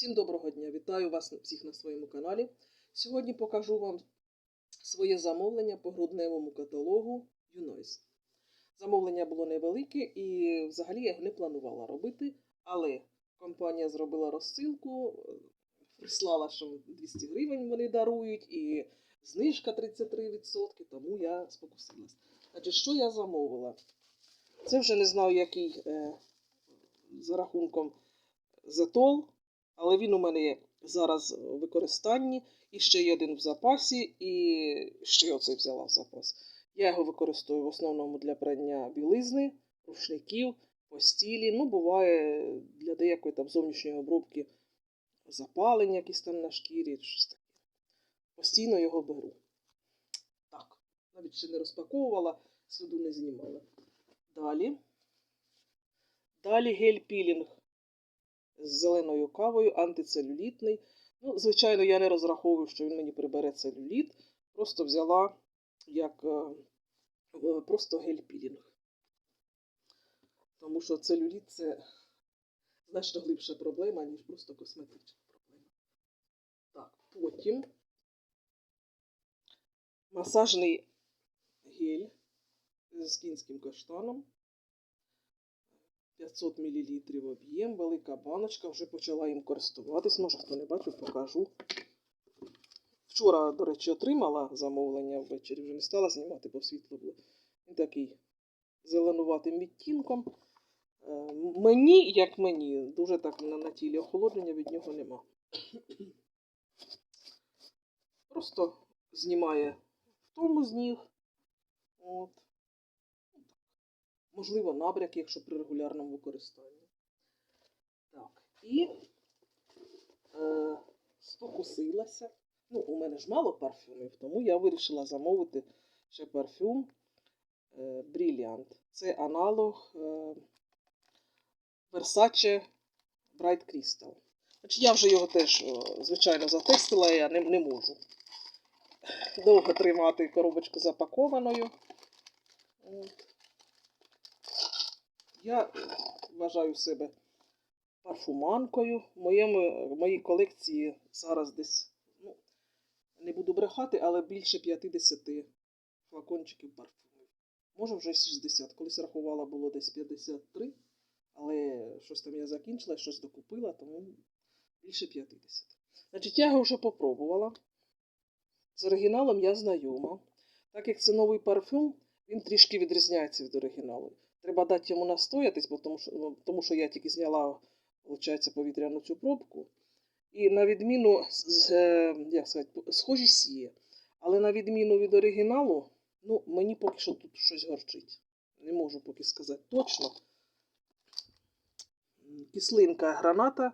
Всім доброго дня! Вітаю вас всіх на своєму каналі. Сьогодні покажу вам своє замовлення по грудневому каталогу Юнойс. Замовлення було невелике і взагалі я його не планувала робити, але компанія зробила розсилку, е, прислала, що 200 гривень вони дарують, і знижка 33%, тому я спокусилась. Адже що я замовила? Це вже не знаю, який е, за рахунком затол, але він у мене зараз в використанні. І ще є один в запасі, і ще оцей взяла в запас. Я його використовую в основному для прання білизни, рушників, постілі. Ну, буває для деякої там зовнішньої обробки запалення якісь там на шкірі, щось таке. Постійно його беру. Так, навіть ще не розпаковувала, сліду не знімала. Далі. Далі гель-пілінг з зеленою кавою, антицелюлітний. Ну, звичайно, я не розраховую, що він мені прибере целюліт. Просто взяла як е, е, просто гель-пілінг. Тому що целюліт це значно глибша проблема, ніж просто косметична проблема. Так, потім масажний гель з кінським каштаном. 500 мл об'єм, велика баночка, вже почала їм користуватись. Може, хто не бачив, покажу. Вчора, до речі, отримала замовлення ввечері, вже не стала знімати, бо світло було. Він такий зеленуватим відтінком. Е, Мені, як мені, дуже так на, на тілі охолодження від нього нема. Просто знімає втому з ніг. От. Можливо, набряк, якщо при регулярному використанні. Так, і е, спокусилася. Ну, у мене ж мало парфюмів, тому я вирішила замовити ще парфюм е, Brilliant. Це аналог е, Versace Bright Crystal. Значить, я вже його теж, звичайно, затестила, я не, не можу довго тримати коробочку запакованою. От. Я вважаю себе парфуманкою. В, моєму, в моїй колекції зараз десь, ну, не буду брехати, але більше 50 флакончиків парфумів. Може вже 60. Колись рахувала, було десь 53, але щось там я закінчила, щось докупила, тому більше 50. Значить, я його вже попробувала. З оригіналом я знайома. Так як це новий парфюм, він трішки відрізняється від оригіналу. Треба дати йому настоятись, бо тому, що, ну, тому що я тільки зняла, виходить, повітряну цю пробку. І на відміну, е, як сказати, схожість є. Але на відміну від оригіналу, ну, мені поки що тут щось горчить. Не можу поки сказати точно. Кислинка граната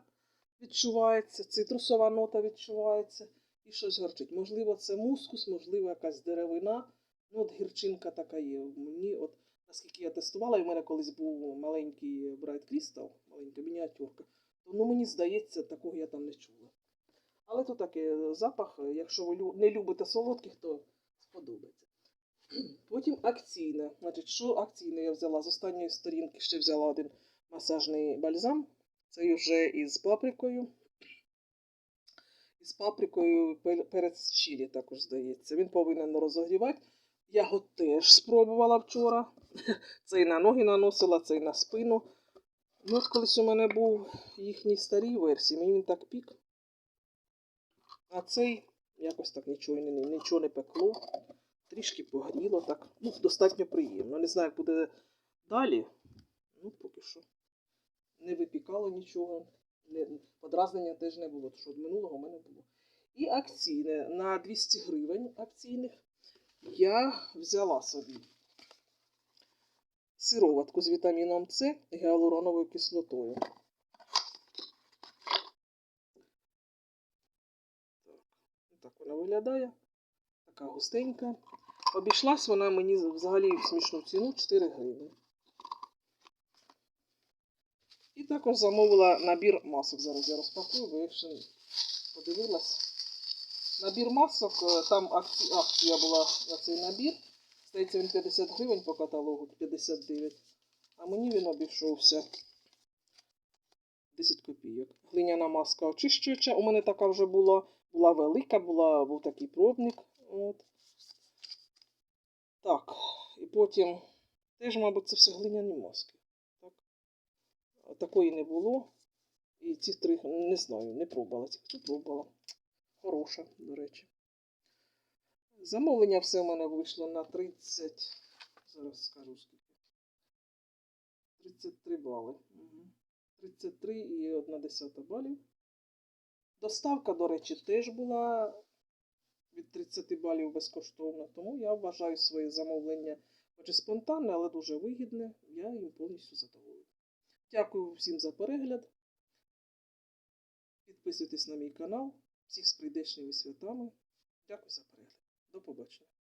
відчувається, цитрусова нота відчувається і щось горчить. Можливо, це мускус, можливо, якась деревина. Ну, от гірчинка така є. Мені, от, наскільки я тестувала, і в мене колись був маленький Bright Crystal, маленька мініатюрка, ну, мені здається, такого я там не чула. Але то таке запах, якщо ви не любите солодких, то сподобається. Потім акційне. Значить, що акційне я взяла? З останньої сторінки ще взяла один масажний бальзам. Це вже із паприкою. Із паприкою пер- перець чилі також здається. Він повинен розогрівати. Я його теж спробувала вчора. Цей на ноги наносила, цей на спину. Ну, от колись у мене був їхній старій версії, мені він так пік. А цей якось так нічого не, нічого не пекло. Трішки погріло так. Ну, достатньо приємно. Не знаю, як буде далі. Ну, поки що. Не випікало нічого. Не, подразнення теж не було, тому що від минулого в мене було. І акційне на 200 гривень акційних я взяла собі сироватку з вітаміном С і гіалуроновою кислотою. Так, вона виглядає. Така густенька. Обійшлась вона мені взагалі в смішну ціну 4 гривні. І також замовила набір масок. Зараз я розпакую, бо я ще подивилась. Набір масок, е, там акція була на цей набір. Здається, він 50 гривень по каталогу, 59. А мені він обійшовся 10 копійок. Глиняна маска очищуюча. У мене така вже була, була велика, була, був такий пробник. От. Так, і потім теж, мабуть, це все глиняні маски. Так. Такої не було. І ці три, не знаю, не пробувала. Ці пробувала. Хороша, до речі. Замовлення все в мене вийшло на 30. Зараз скажу скільки. 33 бали. Угу. 33 і 1 десята балів. Доставка, до речі, теж була від 30 балів безкоштовна, тому я вважаю своє замовлення, хоч і спонтанне, але дуже вигідне. Я їм повністю задоволений. Дякую всім за перегляд. Підписуйтесь на мій канал. Всіх з прийдешніми святами. Дякую за перегляд. До побачення.